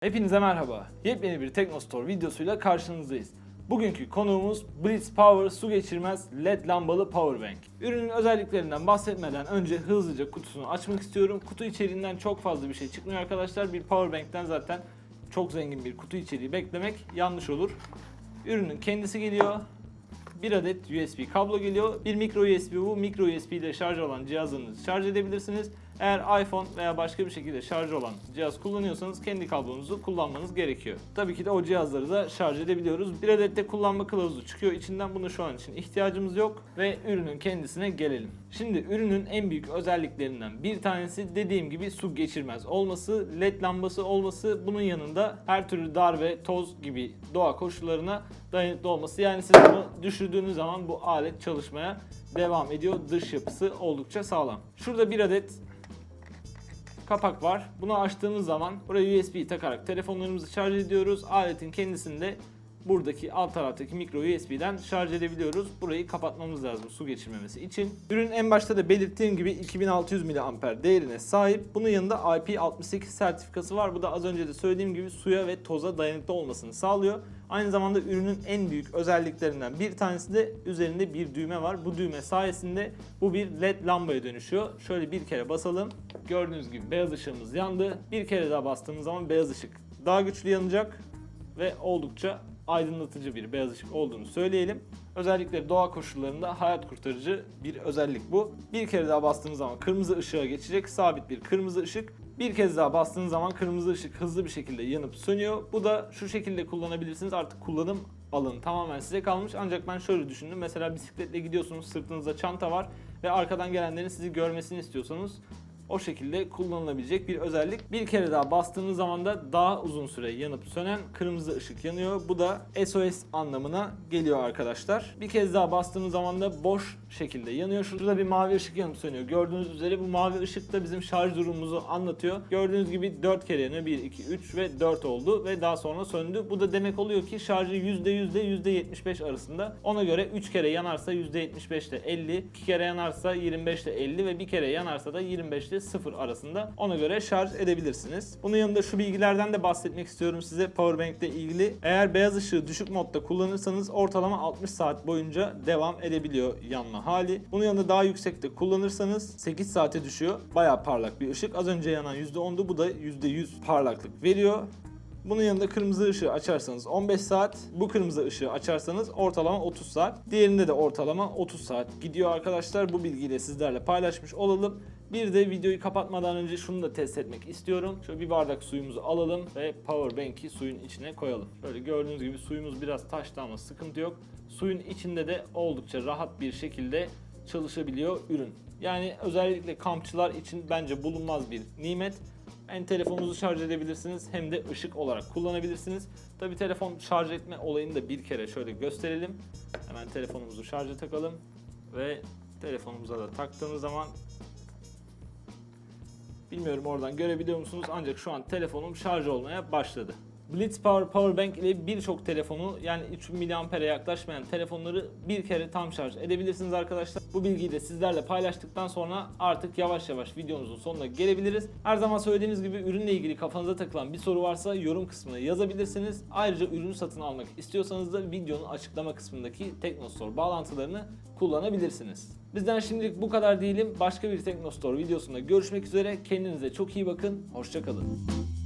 Hepinize merhaba. Yepyeni bir Teknostore videosuyla karşınızdayız. Bugünkü konuğumuz Blitz Power su geçirmez LED lambalı powerbank. Ürünün özelliklerinden bahsetmeden önce hızlıca kutusunu açmak istiyorum. Kutu içeriğinden çok fazla bir şey çıkmıyor arkadaşlar. Bir powerbank'ten zaten çok zengin bir kutu içeriği beklemek yanlış olur. Ürünün kendisi geliyor. Bir adet USB kablo geliyor. Bir micro USB bu. Micro USB ile şarj olan cihazlarınızı şarj edebilirsiniz. Eğer iPhone veya başka bir şekilde şarj olan cihaz kullanıyorsanız kendi kablonuzu kullanmanız gerekiyor. Tabii ki de o cihazları da şarj edebiliyoruz. Bir adet de kullanma kılavuzu çıkıyor içinden. Bunu şu an için ihtiyacımız yok ve ürünün kendisine gelelim. Şimdi ürünün en büyük özelliklerinden bir tanesi dediğim gibi su geçirmez olması, led lambası olması, bunun yanında her türlü darbe, toz gibi doğa koşullarına dayanıklı olması. Yani siz bunu düşürdüğünüz zaman bu alet çalışmaya devam ediyor. Dış yapısı oldukça sağlam. Şurada bir adet kapak var. Bunu açtığımız zaman buraya USB takarak telefonlarımızı şarj ediyoruz. Aletin kendisinde buradaki alt taraftaki micro USB'den şarj edebiliyoruz. Burayı kapatmamız lazım su geçirmemesi için. Ürün en başta da belirttiğim gibi 2600 mAh değerine sahip. Bunun yanında IP68 sertifikası var. Bu da az önce de söylediğim gibi suya ve toza dayanıklı olmasını sağlıyor. Aynı zamanda ürünün en büyük özelliklerinden bir tanesi de üzerinde bir düğme var. Bu düğme sayesinde bu bir led lambaya dönüşüyor. Şöyle bir kere basalım. Gördüğünüz gibi beyaz ışığımız yandı. Bir kere daha bastığımız zaman beyaz ışık daha güçlü yanacak ve oldukça aydınlatıcı bir beyaz ışık olduğunu söyleyelim. Özellikle doğa koşullarında hayat kurtarıcı bir özellik bu. Bir kere daha bastığınız zaman kırmızı ışığa geçecek sabit bir kırmızı ışık. Bir kez daha bastığınız zaman kırmızı ışık hızlı bir şekilde yanıp sönüyor. Bu da şu şekilde kullanabilirsiniz. Artık kullanım alanı tamamen size kalmış. Ancak ben şöyle düşündüm. Mesela bisikletle gidiyorsunuz, sırtınızda çanta var ve arkadan gelenlerin sizi görmesini istiyorsanız o şekilde kullanılabilecek bir özellik. Bir kere daha bastığınız zaman da daha uzun süre yanıp sönen kırmızı ışık yanıyor. Bu da SOS anlamına geliyor arkadaşlar. Bir kez daha bastığınız zaman da boş şekilde yanıyor. Şurada bir mavi ışık yanıp sönüyor. Gördüğünüz üzere bu mavi ışık da bizim şarj durumumuzu anlatıyor. Gördüğünüz gibi 4 kere yanıyor. 1, 2, 3 ve 4 oldu ve daha sonra söndü. Bu da demek oluyor ki şarjı %100 ile %75 arasında. Ona göre 3 kere yanarsa %75 ile 50, 2 kere yanarsa 25 ile 50 ve bir kere yanarsa da 25 ile 0 arasında. Ona göre şarj edebilirsiniz. Bunun yanında şu bilgilerden de bahsetmek istiyorum size Powerbank ile ilgili. Eğer beyaz ışığı düşük modda kullanırsanız ortalama 60 saat boyunca devam edebiliyor yanma hali. Bunun yanında daha yüksekte kullanırsanız 8 saate düşüyor. Bayağı parlak bir ışık. Az önce yanan %10'du bu da %100 parlaklık veriyor. Bunun yanında kırmızı ışığı açarsanız 15 saat, bu kırmızı ışığı açarsanız ortalama 30 saat. Diğerinde de ortalama 30 saat gidiyor arkadaşlar. Bu bilgiyi de sizlerle paylaşmış olalım. Bir de videoyu kapatmadan önce şunu da test etmek istiyorum. Şöyle bir bardak suyumuzu alalım ve power bank'i suyun içine koyalım. Böyle gördüğünüz gibi suyumuz biraz taştı ama sıkıntı yok. Suyun içinde de oldukça rahat bir şekilde çalışabiliyor ürün. Yani özellikle kampçılar için bence bulunmaz bir nimet. Hem telefonunuzu şarj edebilirsiniz hem de ışık olarak kullanabilirsiniz. Tabi telefon şarj etme olayını da bir kere şöyle gösterelim. Hemen telefonumuzu şarja takalım ve telefonumuza da taktığımız zaman Bilmiyorum oradan görebiliyor musunuz ancak şu an telefonum şarj olmaya başladı. Blitz Power Powerbank ile birçok telefonu yani 3000 mAh'e yaklaşmayan telefonları bir kere tam şarj edebilirsiniz arkadaşlar. Bu bilgiyi de sizlerle paylaştıktan sonra artık yavaş yavaş videomuzun sonuna gelebiliriz. Her zaman söylediğimiz gibi ürünle ilgili kafanıza takılan bir soru varsa yorum kısmına yazabilirsiniz. Ayrıca ürünü satın almak istiyorsanız da videonun açıklama kısmındaki Teknostore bağlantılarını kullanabilirsiniz. Bizden şimdilik bu kadar diyelim. Başka bir Teknostore videosunda görüşmek üzere. Kendinize çok iyi bakın. Hoşçakalın.